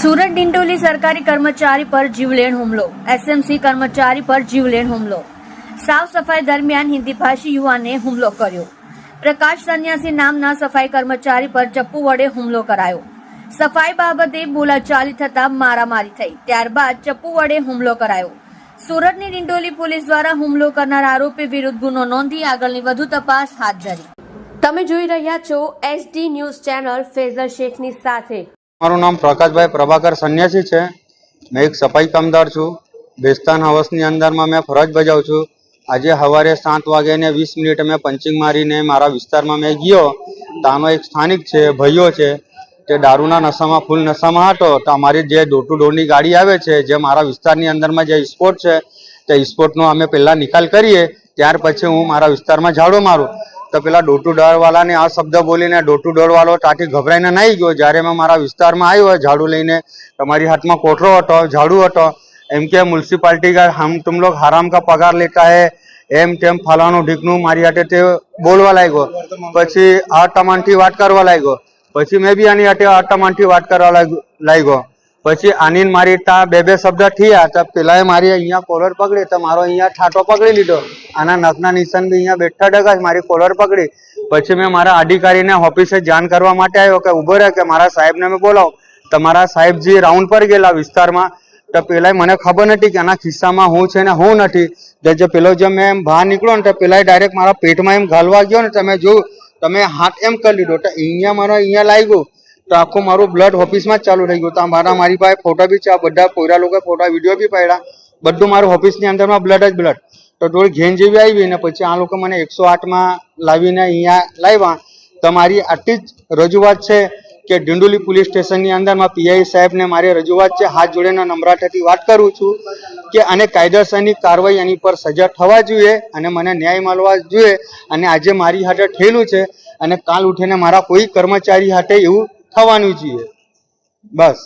સુરત ડિંડોલી સરકારી કર્મચારી પર જીવલેણ હુમલો. એસએમસી કર્મચારી પર જીવલેણ હુમલો. સાફ સફાઈ દરમિયાન હિન્દી ભાષી યુવાને હુમલો કર્યો. પ્રકાશ સંન્યાસી નામના સફાઈ કર્મચારી પર ચપ્પુ વડે હુમલો કરાયો. સફાઈ બાબતે બોલાચાલી થતા મારામારી થઈ. ત્યારબાદ ચપ્પુ વડે હુમલો કરાયો. સુરતની ડિંડોલી પોલીસ દ્વારા હુમલો કરનાર આરોપી વિરુદ્ધ ગુનો નોંધી આગળની વધુ તપાસ હાથ ધરી. તમે જોઈ રહ્યા છો એસડી ન્યૂઝ ચેનલ ફેઝર શેખની સાથે. મારું નામ પ્રકાશભાઈ પ્રભાકર સન્યાસી છે. મેં એક સફાઈ કામદાર છું. બેસ્તાન હાઉસની અંદરમાં મેં ફરજ બજાવું છું. આજે સવારે સાત વાગે ને વીસ મિનિટે મેં પંચિંગ મારીને મારા વિસ્તારમાં મેં ગયો. ત્યાંનો એક સ્થાનિક છે, ભાઈઓ છે, તે દારૂના નશામાં, ફૂલ નશામાં હતો. તો અમારી જે ડોર ટુ ડોરની ગાડી આવે છે, જે મારા વિસ્તારની અંદરમાં જે સ્પોટ છે, તે સ્પોટનો અમે પહેલાં નિકાલ કરીએ. ત્યાર પછી હું મારા વિસ્તારમાં ઝાડો મારું. તો પેલા ડોર ટુ ડોર વાળાને આ શબ્દ બોલીને ડોર ટુ ડોર વાળો તાથી ગભરાઈને નહીં ગયો. જ્યારે મેં મારા વિસ્તારમાં આવ્યો ઝાડુ લઈને તમારી હાથમાં કોઠરો હતો, ઝાડુ હતો. એમ કે મ્યુનિસિપાલિટી કા હમ, તુમ લોગ હરામ કા પગાર લેતા હે? એમ તેમ ફલાણું ઢીકનું મારી હાથે તે બોલવા લાગ્યો. પછી આ ટમાનથી વાત કરવા લાગ્યો. પછી મેં બી આની હાથે આ ટમાનથી વાત કરવા લાગ- લાગ્યો. પછી આનીન મારી તા બે બે શબ્દ થયા તો પેલાએ મારી અહીંયા કોલર પકડી તો મારો અહીંયા ઠાટો પકડી લીધો. આના નખના નિશાન બી અહીંયા બેઠા ડગા મારી કોલર પકડી. પછી મેં મારા અધિકારીને ઓફિસે જાણ કરવા માટે આવ્યો કે ઊભો રહે કે મારા સાહેબને મેં બોલાવો. તમારા સાહેબજી રાઉન્ડ પર ગયેલા વિસ્તારમાં. તો પેલા મને ખબર નથી કે આના ખિસ્સામાં હું છે ને હું નથી. તો જે પેલો જે મેં એમ બહાર નીકળ્યો ને તો પેલા ડાયરેક્ટ મારા પેટમાં એમ ઘાલવા ગયો ને તમે જોયું, તમે હાથ એમ કરી લીધો. તો અહીંયા મારો અહીંયા લાગ્યું. તો આખું મારું બ્લડ ઓફિસમાં જ ચાલુ થઈ ગયું. તો મારા, મારી પાસે ફોટો બી છે બધા પોયરા લોકો ફોટા વીડિયો બી પાડ્યા. બધું મારું ઓફિસની અંદરમાં બ્લડ જ બ્લડ તો થોડી ઘેન જેવી આવી ને પછી આ લોકો મને એકસો આઠમાં લાવીને અહીંયા લાવ્યા. તો મારી આટલી જ રજૂઆત છે કે ઢીંડુલી પોલીસ સ્ટેશનની અંદરમાં પીઆઈ સાહેબને મારી રજૂઆત છે, હાથ જોડીને નમ્રતાથી વાત કરું છું કે આને કાયદેસરની કાર્યવાહી એની પર સજા થવા જોઈએ અને મને ન્યાય મળવા જોઈએ. અને આજે મારી હાથે થયેલું છે અને કાલ ઉઠીને મારા કોઈ કર્મચારી હાથે એવું થવાનું જોઈએ. બસ.